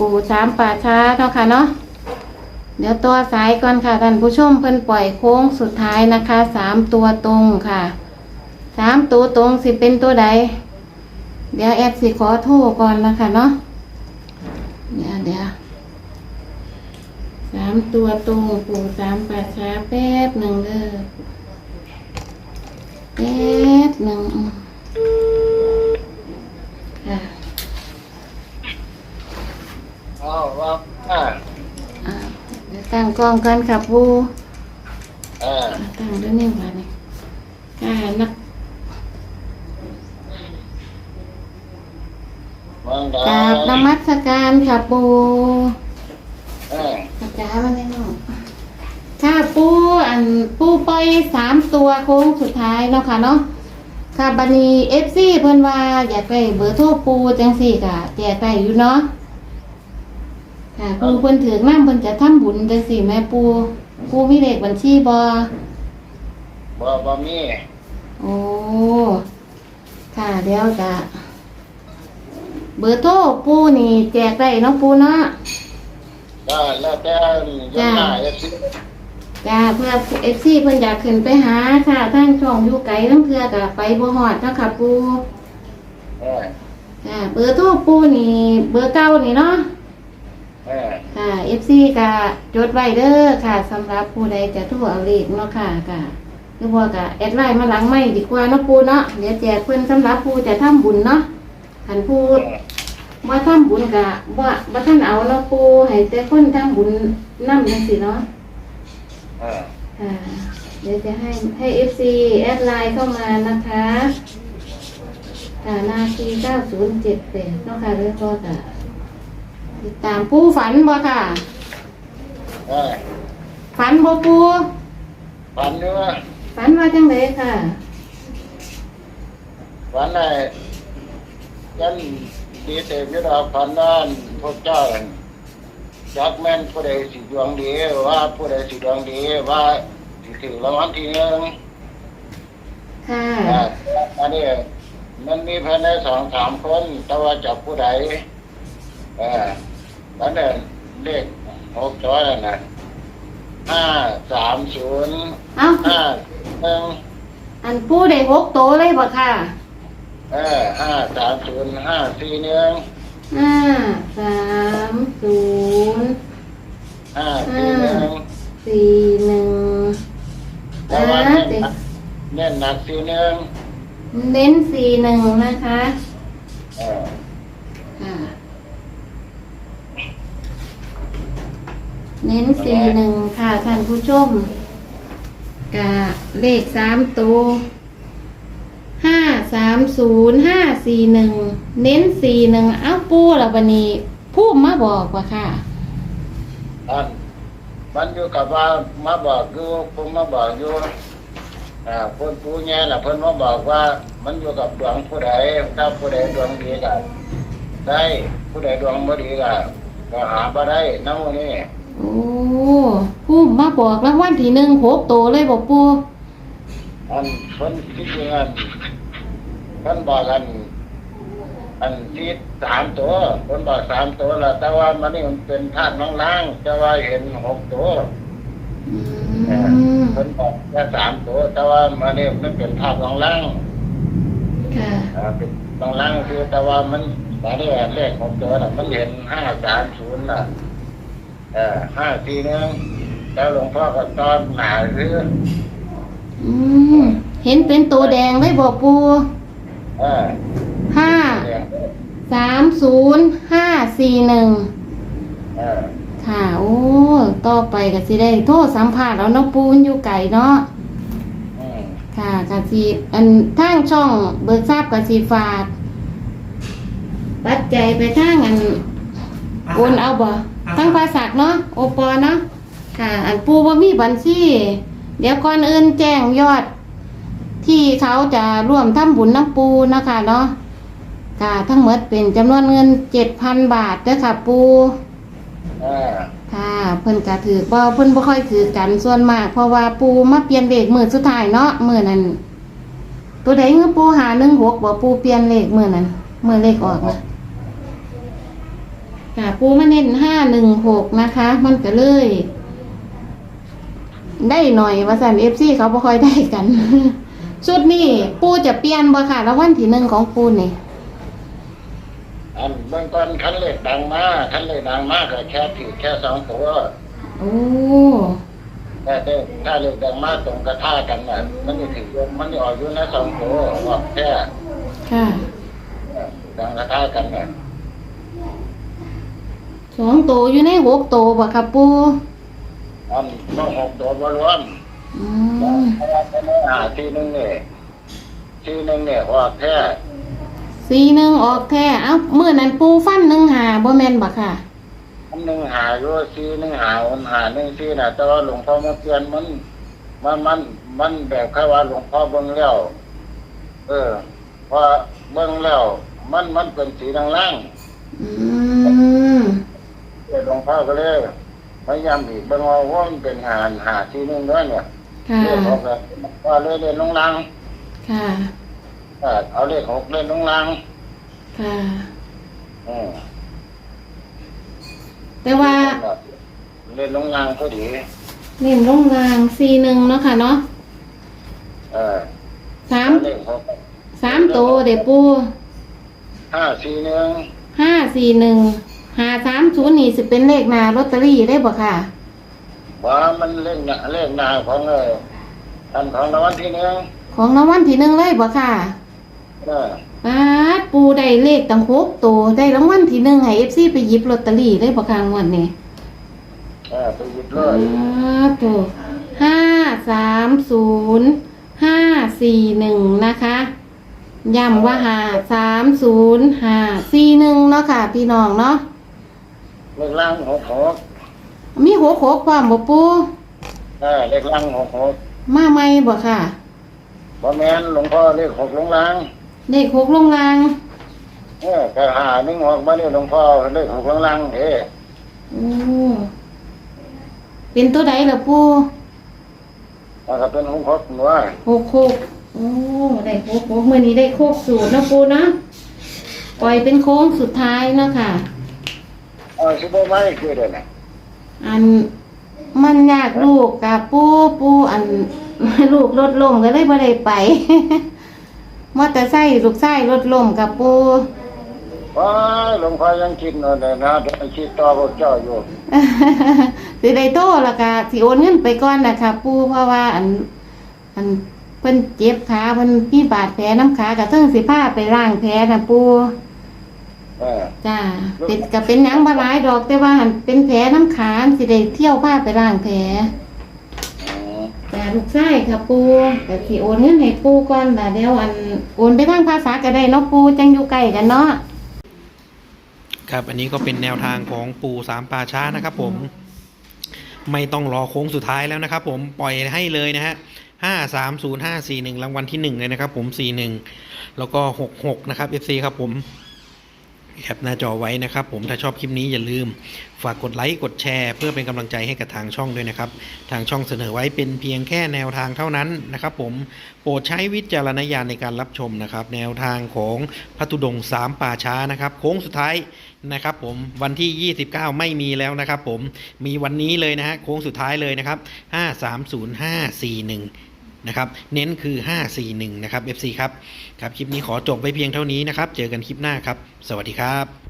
ปู่สามป่าช้าเนาะค่ะเนาะเดี๋ยวตัวสายก่อนค่ะท่านผู้ชมเพิ่นปล่อยโค้งสุดท้ายนะคะสามตัวตรงค่ะสามตัวตรงสิเป็นตัวใด เดี๋ยวแอดสิขอโทษก่อนนะคะเนาะเดี๋ยวเดี๋ยวสามตัวตรงปู่สามป่าช้าแป๊บหนึ่งเด้อแป๊บหนึ่งค่ะ เอาว่าอ่า อ่าเดี๋ยว ตั้งกล้องกันค่ะปูอ่าตั้งด้วยนี่มาเนี่ยกานักวังดากราบนมัสการค่ะปูอ่าอาจารย์มาเลยเนาะค่ะปูอันปูปล่อยสามตัวโค้งสุดท้ายเนาะค่ะเนาะค่ะบันนี้เอฟซีเพิ่นว่าอยากได้เบอร์โทรปูจังสี่ค่ะแจกได้อยู่เนาะ ค่ะปูเพิ่นถือน้ำเพิ่นจะทำบุญจังสี่แม่ปูปูมีเลขบัญชีบ่บ่บ่มีโอ้ค่ะเดี๋ยวจะเบอร์โทรปูนี่แจกได้เนาะปูเนาะก็แล้วแต่ยังหน้าเอฟซีจ้าเพื่อเอฟซีเพิ่นอยากขึ้นไปหาค่ะท่านช่องอยู่ไกลทั้งเพื่อกะไปบ่ฮอดเนาะค่ะปูเออค่ะเบอร์โทรปูนี่ เบอร์เก่านี่เนาะ เออค่ะเอฟซีกะจดไว้เด้อค่ะสำหรับผู้ใดจะโทรเอาเลขเนาะค่ะกะคือว่ากะแอดไลน์มาหลังไม่ดีกว่าเนาะปูเนาะเดี๋ยวแจกเพิ่นสำหรับผู้จะทำบุญเนาะคันผู้ ว่าทำบุญกะว่าว่าท่านเอาเนาะปูให้แต่คนทำบุญนั่จังสิเนาะเออค่ะเดี๋ยวจะให้ให้เอฟซีแอดไลน์เข้ามานะคะค่ะนาทีเก้าศูนย์เจ็ดแปดเนาะค่ะเรื่องก็จะ ติดตามปูฝันบ่ค่ะ เออฝันบ่ปูฝันเนื้อฝันว่าจังไดค่ะฝันไอ้ยันดีเตวิราฝันนั่นพวกเจ้าจักแม่นผู้ใดสิดวงดีว่าผู้ใดสิดวงดีว่าสิถือรางวัลที่หนึ่งค่ะ อ่าอันนี้มันมีภายในสองสามคน แต่ว่าจับผู้ใดเออ นั่นเองเลขหกตัวนั่นนะห้าสามศูนย์เอ้าห้าหนึ่งอันปูได้หกโตเลยบ่ค่ะเออห้าสามศูนย์ห้าสี่หนึ่งห้าสามศูนย์ห้าสี่หนึ่งสี่หนึ่งแต่อ่าว่าเน้นเด็กเน้นหนักสี่หนึ่งเน้นสี่หนึ่งนะคะ เออ ค่ะเน้นสี่หนึ่งค่ะท่านผู้ชมกะเลขสามตัวห้าสามศูนย์ห้าสี่หนึ่งเน้นสี่หนึ่งเอ้าปูละบันนี้พูดมาบอกว่าค่ะอันมันอยู่กับว่ามาบอกอยู่ผมมาบอกอยู่อ่าคนผู้แง่น่ะเพิ่นมาบอกว่า มันอยู่กับดวงผู้ใดถ้าผู้ใดดวงดีก็ได้ผู้ใดดวงบ่ดีก็ก็หาบ่ได้นำมื้อนี้ โอ้พูดมาบอกแล้ววันที่หนึ่งหกโตวเลยบอกปูอันเพิ่นคิดอย่างนั้นเพิ่นบอกกัน อันที่สามตัวเพิ่นบอกสามตัวล่ะแต่ว่ามันนี่มันเป็นธาตุน้องล้างแต่ว่าเห็นหกตัวอืเออมเพิ่นบอกแค่สามตัว แต่ว่ามันนี่มันเป็นธาตุน้องล้างค่ะอ่าเป็นน้องล้างคือแต่ว่ามันตอนนี้เลขหกตัวน่ะมันเห็นห้าสามศูนย์น่ะ เออห้าสี่หนึ่งแล้วหลวงพ่อก็ตอนหนาคืออืมเห็นเป็นตัวแดงเลยบอกปูเออห้าเรียงสามศูนย์ห้าสี่หนึ่งเออค่ะ โอ้ ต่อไปก็สิได้โทษสัมผัสแล้วเนาะปูนอยู่ไก่เนาะ อืมค่ะกสิอันทางช่องเบิกทราบกสิฝากปัจจัยไปทางอันโอนเอาบ่ ทั้งภาษาเนาะโอปอเนาะค่ะ อันปูว่ามีบัญชีเดี๋ยวก่อนอื่นแจ้งยอด ที่เขาจะร่วมทำบุญน้ำปูนะคะเนาะค่ะทั้งหมดเป็นจำนวนเงินเจ็ดพันบาทเด้อค่ะปูเออค่ะเพิ่นก็ถือบ่เพิ่นบ่ค่อยถือกันส่วนมาก เพราะว่าปูมาเปลี่ยนเลขมื้อสุดท้ายเนาะมื้อนั้นตัวใดเงือปูหา16บ่ปูเปลี่ยนเลขมื้อนั้นมื้อเลขออกนะ ค่ะ ปูมาเน้นห้าหนึ่งหกนะคะ มันก็เลย ได้หน่อยว่าสันเอฟซีเขาบ่ค่อยได้กันชุดนี้ปูจะเปลี่ยนบ่ค่ะแล้ววันที่หนึ่งของปูนี่อันเบื้องต้นคันเลขดังมากคันเลขดังมากก็แค่ถือแค่สองตัวโอ้แต่ถ้าถ้าเลขดังมากตรงกระท่ากันน่ะมันจะถือว่ามันจะออกอยู่ในสองตัวว่าแค่ค่ะดังกระท่ากันน่ะ สองโตวอยู่ในหกโตวบ่ค่ะปูอันต้องหกตัวบรวมอืมหาทีหนึงเนี่ยทีหนึงเนี่ยว่าแค่สี่หนึ่งออกแท้เอ้ามื่อนั้นปูฟันหนึ่งหาบ่แม่นบ่ค่ะ อันหนึ่งหาอยู่ทีหนึงหาอันหาหนึ่งทีน่ะ แต่ว่าหลวงพ่อมาเปลี่ยนมันมันมันมันแบบแค่ว่าหลวงพ่อเบิ่งแล้วเออพอเบิ่งแล้วมันมันเป็นสีล่างอืม ๆเออหลวงพ่อก็เลยพยายามอีกเบิ่งว่าว่ามันเป็นหาหาทีหนึงด้วยเนี่ยค่ะ เลขหกเนี่ยว่าเลยเล่นลงล่างค่ะ เออเอาเลขหกเล่นลงล่างค่ะ อืมแต่ว่าเล่นลงล่างก็ดีเน้นลงรางสี่หนึ่งเนาะค่ะเนาะเออสามเลขหกสามโตวเด็ปูห้าสี่หนึ่งห้าสี่หนึ่ง หาสามศูนย์นี่สิเป็นเลขหนาลอตเตอรี่ได้บ่ค่ะ ว่ามันเล่นน่ะเล่นหนาของเอออันของรางวัลที่หนึ่งของรางวัลที่หนึ่งเลยบ่ค่ะเออป้าดปูได้เลขตั้งหกตัวได้รางวัลที่หนึ่งให้เอฟซีไปหยิบลอตเตอรี่ได้บ่ค่ะงวดนี้เออไปหยิบเลป้ายดตัวห้าสามศูนย์ห้าสี่หนึ่งนะคะย้ำว่าหาสามศูนย์ห้าสี่หนึ่งเนาะค่ะ พี่น้องเนาะ เลขล่างหกหกมีหัวโขกความบ่ปูเออเลขล่างหกหกมาไหมบ่ค่ะบ่แม่นหลวงพ่อเลขหกลงล่างเลขหกลงรางเออแค่หาหนึ่งหกมาเนี่ยหลวงพ่อเลขหกลงล่างเอ้โอ้เป็นตัวใดล่ะปูมันก็เป็นหกหกหนัวหกหกโอ้ได้หกหกเมื่อนี้ได้โคกสูตรเนาะปูเนาะปล่อยเป็นโค้งสุดท้ายเนาะค่ะ เออสิบ่ไม่คือเด้อน่ะอันมันยากลูกกับปูปูอัน ลูกรถล่มก็เลยบ่ได้ไป มอเตอร์ไซค์ลูกไส้รถล่มกับปูว้ายหลวงพ่อยังคิดเนาะเด้อนะเดี๋ยวคิดต่อพวกเจ้าอยู่สิได้โตแล้วก็สิโอนเงินไปก่อนนะคะปูเพราะว่าอัน อันเพิ่นเจ็บขาเพิ่นมีบาดแผลน้ำขากระเทิงสิพาไปล้างแผลนะปู เออจ้าเป็นก็เป็นหยังบ่หลายดอกแต่ว่าหันเป็นแผลน้ำขาสิได้เที่ยวพาไปล้างแผลอืมจ้าลูกชายค่ะปูก็สิโอนเงินให้ปูก่อนล่ะเดี๋ยวอันโอนไปทางภาษาก็ได้เนาะปูจังอยู่ใกล้กันเนาะ ครับอันนี้ก็เป็นแนวทางของปู่สามป่าช้านะครับผม ไม่ต้องรอโค้งสุดท้ายแล้วนะครับผมปล่อยให้เลยนะฮะห้าสามศูนย์ห้าสี่หนึ่งรางวัลที่หนึ่งเลยนะครับผมสี่หนึ่งแล้วก็หกหกนะครับ FC ครับผม แคปหน้าจอไว้นะครับ ผมถ้าชอบคลิปนี้อย่าลืม ฝากกดไลค์กดแชร์ เพื่อเป็นกำลังใจให้กับทางช่องด้วยนะครับ ทางช่องเสนอไว้เป็นเพียงแค่แนวทางเท่านั้นนะครับ ผมโปรดใช้วิจารณญาณในการรับชมนะครับ แนวทางของพระธุดงสามป่าช้านะครับโค้งสุดท้ายนะครับผมวันที่ 29 ไม่มีแล้วนะครับ ผมมีวันนี้เลยนะฮะโค้งสุดท้ายเลยนะครับ 530541 นะครับ เน้นคือ 541 นะครับ FC ครับ ครับ คลิปนี้ขอจบไปเพียงเท่านี้นะครับ เจอกันคลิปหน้าครับ สวัสดีครับ